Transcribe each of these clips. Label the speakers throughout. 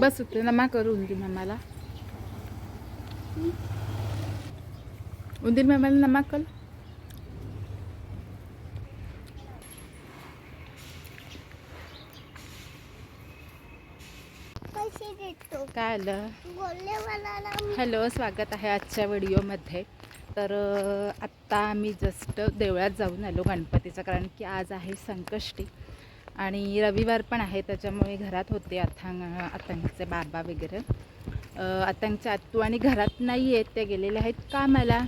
Speaker 1: बस होते नमा करू उंदीर मामाला. उंदीर मामाला नमा कर. काय आलं? हॅलो स्वागत आहे आजच्या व्हिडिओमध्ये. तर आत्ता आम्ही जस्ट देवळात जाऊन आलो गणपतीचं कारण की आज आहे संकष्टी. आणि रविवार पण आहे त्याच्यामुळे घरात होते अथांग अथांगचे बाबा वगैरे. अ, अथांगचे आत्तू आणि घरात नाही आहेत ते गेलेले आहेत कामाला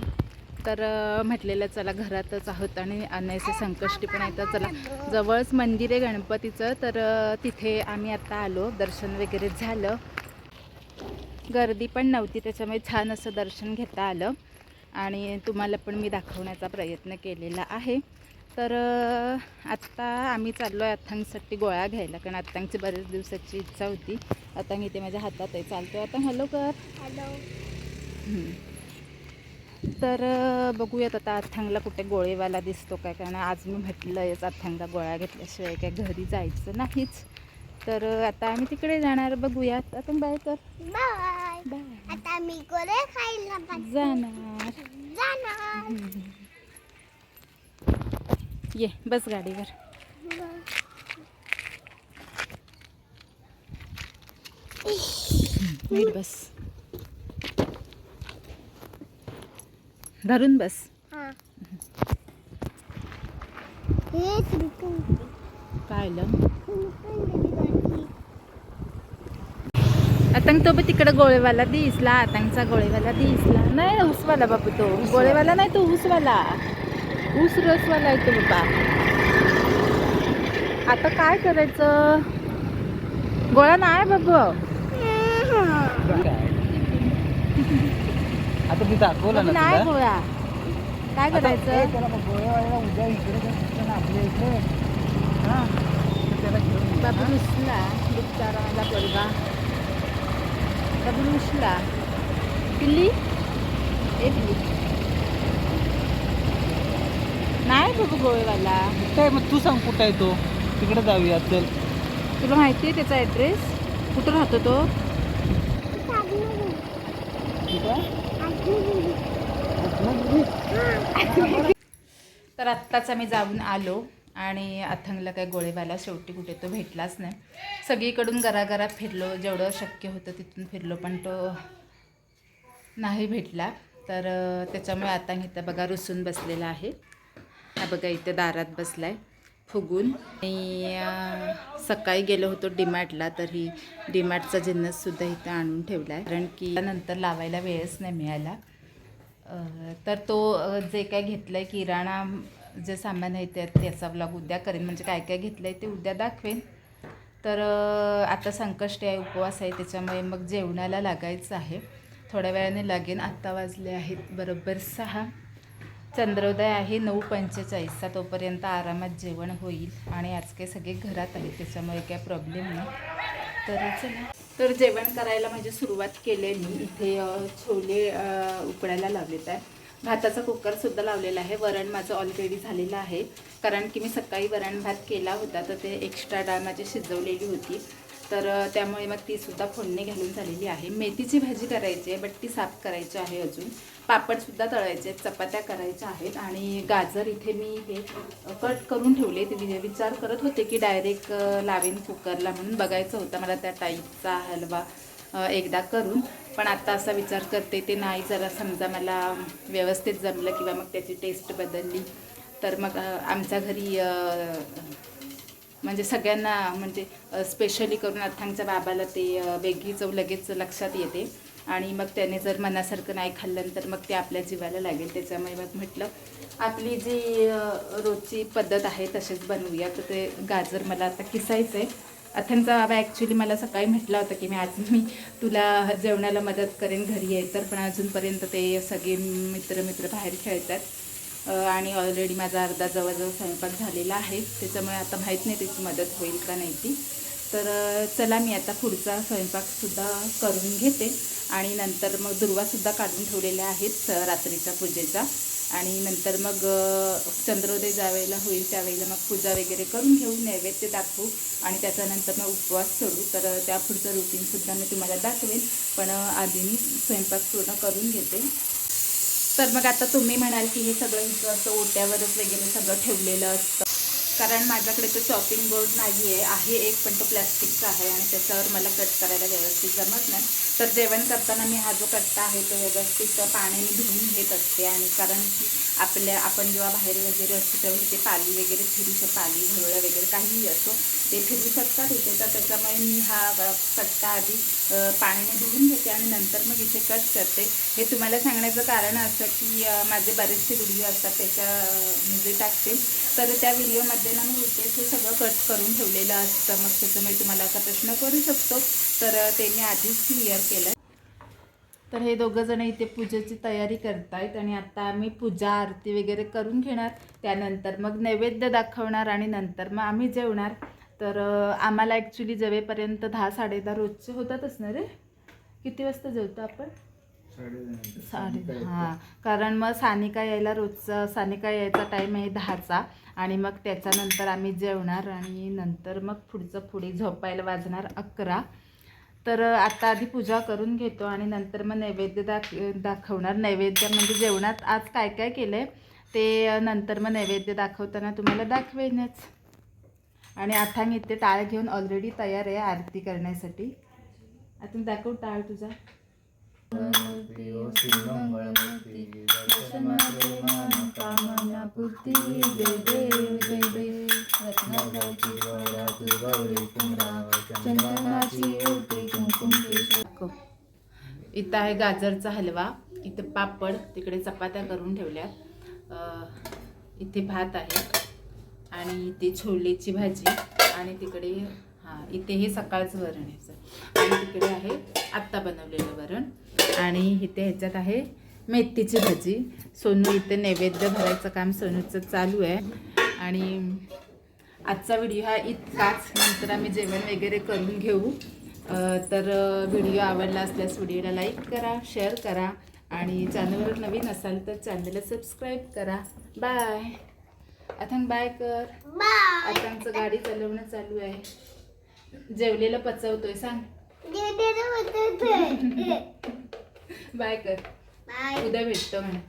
Speaker 1: तर म्हटलेलं चला घरातच आहोत आणि आणायचे संकष्टी पण आहे तर चला. जवळच मंदिर आहे गणपतीचं तर तिथे आम्ही आता आलो दर्शन वगैरे झालं. गर्दी पण नव्हती त्याच्यामुळे छान असं दर्शन घेता आलं. आणि तुम्हाला पण मी दाखवण्याचा प्रयत्न केलेला आहे. तर आत्ता आम्ही चाललो आहे अथांगसाठी गोळ्या घ्यायला कारण अथांगची बरेच दिवसाची इच्छा होती. अथांग इथे माझ्या हातात आहे चालतो आता हॅलो कर.
Speaker 2: हॅलो.
Speaker 1: तर बघूयात आता अथांगला कुठे गोळेवाला दिसतो काय कारण आज मी म्हटलं आहेच अथांगला गोळ्या घेतल्याशिवाय काय घरी जायचं नाहीच. तर आता आम्ही तिकडे जाणार बघूयात. आता बाय कर.
Speaker 2: बाय आता मी गोळे खायला.
Speaker 1: जाणार.
Speaker 2: जाणार.
Speaker 1: ये बस गाडीवर नीट बस। धरून बस।
Speaker 2: हा। हे
Speaker 1: काय आतंक तो बी तिकडे गोळेवाला दिसला आतंकचा गोळेवाला दिसला. नाही ऊसवाला बाबू तो. गोळेवाला नाही तो ऊसवाला. ऊस रसवाला आहे तो बाबा आता काय करायचं? गोळा नाही बाबू
Speaker 3: आता मी दाखवलं
Speaker 1: नाही गोळा. काय करायचं? बाबू? रुसला. बिचारा माझा पोरगा. बाबू रुसला. पिल्ली? ए पिल्ली नाही बाबू गोळेवाला
Speaker 3: कुठं आहे मग तू सांग कुठं आहे तो? तिकडे जाऊया चल.
Speaker 1: तुला माहिती आहे त्याचा ॲड्रेस कुठं राहतो तो? तर आत्ताच आम्ही जाऊन आलो आणि अथंगला काय गोळेवाला शेवटी कुठे तो भेटलाच नाही. सगळीकडून घराघरात फिरलो जेवढं शक्य होतं तिथून फिरलो पण तो नाही भेटला. तर त्याच्यामुळे आता इथं बघा रुसून बसलेला आहे. हा बघा इथे दारात बसलाय फुगून. आणि सकाळी गेलो होतो डीमार्टला तर ही डीमार्टचा जिन्नससुद्धा इथं आणून ठेवला आहे कारण की नंतर लावायला वेळच नाही मिळाला. तर तो जे काय घेतलं आहे किराणा जे सामान आहे त्या त्याचा ब्लॉग उद्या करेन. म्हणजे काय काय घेतलं आहे ते उद्या दाखवेन. तर आता संकष्टी आहे उपवास आहे त्याच्यामुळे मग जेवणाला लागायचं आहे. थोड्या वेळाने लागेन. आत्ता वाजले आहेत बरोबर सहा. चंद्रोदय आहे नऊ पंचेचाळीसचा. तोपर्यंत आरामात जेवण होईल आणि आज काही सगळे घरात आहे त्याच्यामुळे काय प्रॉब्लेम नाही. तर चला. तर जेवण करायला म्हणजे सुरुवात केलेली. इथे छोले उकडायला लावलेत आहे भाताचा कुकरसुद्धा लावलेला आहे. वरण माझं ऑलरेडी झालेलं आहे. कारण की मी सकाळी वरण भात केला होता तर ते एक्स्ट्रा डाळ माझी शिजवलेली होती. तर त्यामुळे मग तीसुद्धा फोडणी घालून झालेली आहे. मेथीची भाजी करायची आहे बट ती साफ करायची आहे अजून. पापडसुद्धा तळायचे आहेत चपात्या करायच्या आहेत आणि गाजर इथे मी हे कट करून ठेवले ते विचार करत होते की डायरेक्ट लावेन कुकरला म्हणून. बघायचं होतं मला त्या टाईपचा हलवा एकदा करून. पण आता असा विचार करते ते नाही जरा समजा मला व्यवस्थित जमलं किंवा मग त्याची टेस्ट बदलली तर मग आमच्या घरी म्हणजे सगळ्यांना म्हणजे स्पेशली करून अथांगच्या बाबाला ते वेगळी चव लगेच लक्षात येते. आणि मग त्याने जर मनासारखं नाही खाल्लं तर मग ते आपल्या जीवाला लागेल. त्याच्यामुळे मग म्हटलं आपली जी रोजची पद्धत आहे तसेच बनवूया. तर ते गाजर मला आता किसायचं आहे अथनचा बाबा ॲक्च्युली मला सकाळी म्हटला होता की मी आज मी तुला जेवणाला मदत करेन घरी आहे तर पण अजूनपर्यंत ते सगळे मित्र मित्र बाहेर खेळतात. आणि ऑलरेडी माझा अर्धा जवळजवळ स्वयंपाक झालेला आहे. त्याच्यामुळे आता माहीत नाही त्याची मदत होईल का नाही ती. तर चला मी आता पुढचा स्वयंपाकसुद्धा करून घेते. आणि नंतर मग दुर्वासुद्धा काढून ठेवलेल्या आहेत स- रात्रीच्या पूजेचा. आणि नंतर मग चंद्रोदय ज्यावेळेला होईल त्यावेळेला मग पूजा वगैरे करून घेऊ नैवेद्य दाखवू. आणि त्याच्यानंतर मग उपवास सोडू. तर त्या पुढचं रुटीनसुद्धा मी तुम्हाला दाखवेन. पण आधी मी स्वयंपाक पूर्ण करून घेते. तर मग आता तुम्ही म्हणाल की हे सगळं असं ओट्यावरच वगैरे सगळं ठेवलेलं असतं. कारण माझ्याकडे तो चॉपिंग बोर्ड नाही आहे आहे एक पण तो प्लॅस्टिकचा आहे आणि त्याच्यावर मला कट करायला व्यवस्थित जमत नाही. तर जेवण करताना मी हा जो कट्टा आहे तो व्यवस्थित पाण्याने धुवून घेत असते आणि कारण की आपल्या आपण जेव्हा बाहेर वगैरे असतो तेव्हा इथे पाली वगैरे फिरू शकतो पाली घरोळ्या वगैरे काहीही असो ते फिरू शकतात. इथे तर त्याच्यामुळे मी हा पट्टा आधी पाण्याने धुवून घेते आणि नंतर मग इथे कट करते. हे तुम्हाला सांगण्याचं कारण असं की माझे बरेचसे व्हिडिओ असतात त्याच्या अ, मी जे टाकते. तर त्या व्हिडिओमध्ये ना मी इथे ते सगळं कट करून ठेवलेलं असतं. मग त्याच्यामुळे तुम्हाला असा प्रश्न करू शकतो. तर ते मी आधीच क्लिअर केलं. तर हे दोघं जण इथे पूजेची तयारी करतायत आणि आता आम्ही पूजा आरती वगैरे करून घेणार. त्यानंतर मग नैवेद्य दाखवणार आणि नंतर मग आम्ही जेवणार. तर आम्हाला ॲक्च्युली जेवेपर्यंत दहा साडेदहा रोजचे होतातच ना रे? किती वाजता जेवतो आपण? साडे हां. कारण मग सानिका यायला रोजचा सानिका यायचा टाईम आहे दहाचा. आणि मग त्याच्यानंतर आम्ही जेवणार आणि नंतर मग पुढचं पुढे झोपायला वाजणार अकरा. तर आता आधी पूजा करून घेतो आणि नंतर मग नैवेद्य दाख दाखवणार. नैवेद्य म्हणजे जेवणात आज काय काय केलं आहे ते नंतर मग नैवेद्य दाखवताना तुम्हाला दाखवेनच. आणि अथांग इथे टाळ घेऊन ऑलरेडी तयार आहे आरती करण्यासाठी. आता दाखव टाळ तुझा. कामना इथं आहे गाजरचा हलवा. इथं पापड तिकडे चपात्या करून ठेवल्या इथे भात आहे आणि इथे छोलेची भाजी आणि तिकडे हां इथे हे सकाळचं वरण आहे आणि तिकडे आहे आत्ता बनवलेलं वरण आणि इथे ह्याच्यात आहे मेथीची भाजी. सोनू इथे नैवेद्य भरायचं काम सोनूचं चालू आहे. आणि आजचा व्हिडिओ हा इतकाच. नंतर आम्ही जेवण वगैरे करून घेऊ. तर व्हिडिओ आवडला असल्यास व्हिडिओला लाईक करा शेअर करा आणि चॅनलवर नवीन असाल तर चॅनलला सबस्क्राईब करा. बाय. अथंग बाय कर.
Speaker 2: बाय.
Speaker 1: अथांगचं गाडी चालवणं चालू आहे. जेवलेलं पचवतोय सांग. बाय कर.
Speaker 2: बाय.
Speaker 1: उद्या भेटतो म्हणा.